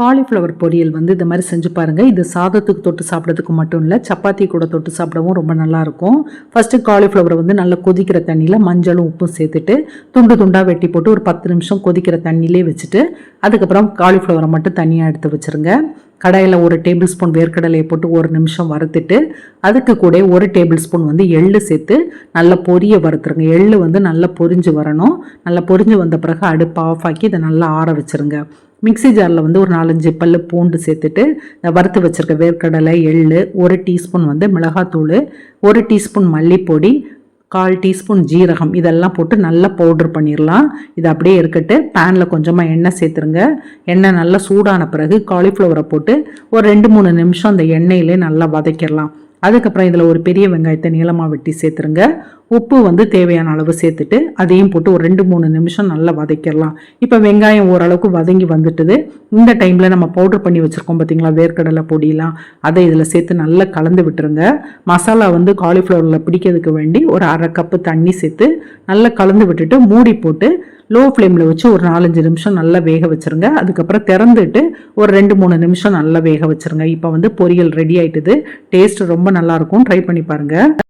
Cauliflower பொரியல் வந்து இந்த மாதிரி செஞ்சு பாருங்கள் இது சாதத்துக்கு தொட்டு சாப்பிட்றதுக்கு மட்டும் இல்லை சப்பாத்தி கூட தொட்டு சாப்பிடவும் ரொம்ப நல்லாயிருக்கும் ஃபஸ்ட்டு காலிஃப்ளவரை வந்து நல்லா கொதிக்கிற தண்ணியில் மஞ்சளும் உப்பும் சேர்த்துட்டு துண்டு துண்டாக வெட்டி போட்டு ஒரு பத்து நிமிஷம் கொதிக்கிற தண்ணியிலே வச்சுட்டு அதுக்கப்புறம் காலிஃப்ளவரை மட்டும் தனியாக எடுத்து வச்சுருங்க. கடாயில் ஒரு டேபிள் ஸ்பூன் வேர்க்கடலையை போட்டு ஒரு நிமிஷம் வறுத்துட்டு அதுக்கு கூட ஒரு டேபிள் ஸ்பூன் வந்து எள்ளு சேர்த்து நல்லா பொரிய வறுத்துருங்க. எள்ளு வந்து நல்லா பொரிஞ்சு வரணும். நல்லா பொரிஞ்சு வந்த பிறகு அடுப்பு ஆஃப் ஆக்கி இதை நல்லா ஆற வச்சுருங்க. மிக்ஸி ஜாரில் வந்து ஒரு நாலஞ்சு பல் பூண்டு சேர்த்துட்டு வறுத்து வச்சுருக்க வேர்க்கடலை எள்ளு ஒரு டீஸ்பூன் வந்து மிளகாத்தூள் ஒரு டீஸ்பூன் மல்லிப்பொடி கால் டீஸ்பூன் ஜீரகம் இதெல்லாம் போட்டு நல்லா பவுடர் பண்ணிடலாம் இது அப்படியே இருக்கட்டு பேனில் கொஞ்சமாக எண்ணெய் சேர்த்துருங்க. எண்ணெய் நல்லா சூடான பிறகு காலிஃப்ளவரை போட்டு ஒரு ரெண்டு மூணு நிமிஷம் அந்த எண்ணெயிலே நல்லா வதக்கிடலாம் அதுக்கப்புறம் இதில் ஒரு பெரிய வெங்காயத்தை நீளமாக வெட்டி சேர்த்துருங்க. உப்பு வந்து தேவையான அளவு சேர்த்துட்டு அதையும் போட்டு ஒரு ரெண்டு மூணு நிமிஷம் நல்லா வதக்கிடலாம். இப்போ வெங்காயம் ஓரளவுக்கு வதங்கி வந்துட்டுது. இந்த டைமில் நம்ம பவுடர் பண்ணி வச்சுருக்கோம் பார்த்தீங்களா வேர்க்கடலை பொடியெலாம் அதை இதில் சேர்த்து நல்லா கலந்து விட்டுருங்க. மசாலா வந்து காலிஃப்ளவரில் பிடிக்கிறதுக்கு வேண்டி ஒரு அரை கப்பு தண்ணி சேர்த்து நல்லா கலந்து விட்டுட்டு மூடி போட்டு லோ ஃப்ளேமில் வச்சு ஒரு நாலஞ்சு நிமிஷம் நல்லா வேக வச்சுருங்க. அதுக்கப்புறம் திறந்துட்டு ஒரு ரெண்டு மூணு நிமிஷம் நல்லா வேக வச்சுருங்க. இப்போ வந்து பொரியல் ரெடி ஆகிட்டுது டேஸ்ட் ரொம்ப நல்லாயிருக்கும் ட்ரை பண்ணி பாருங்கள்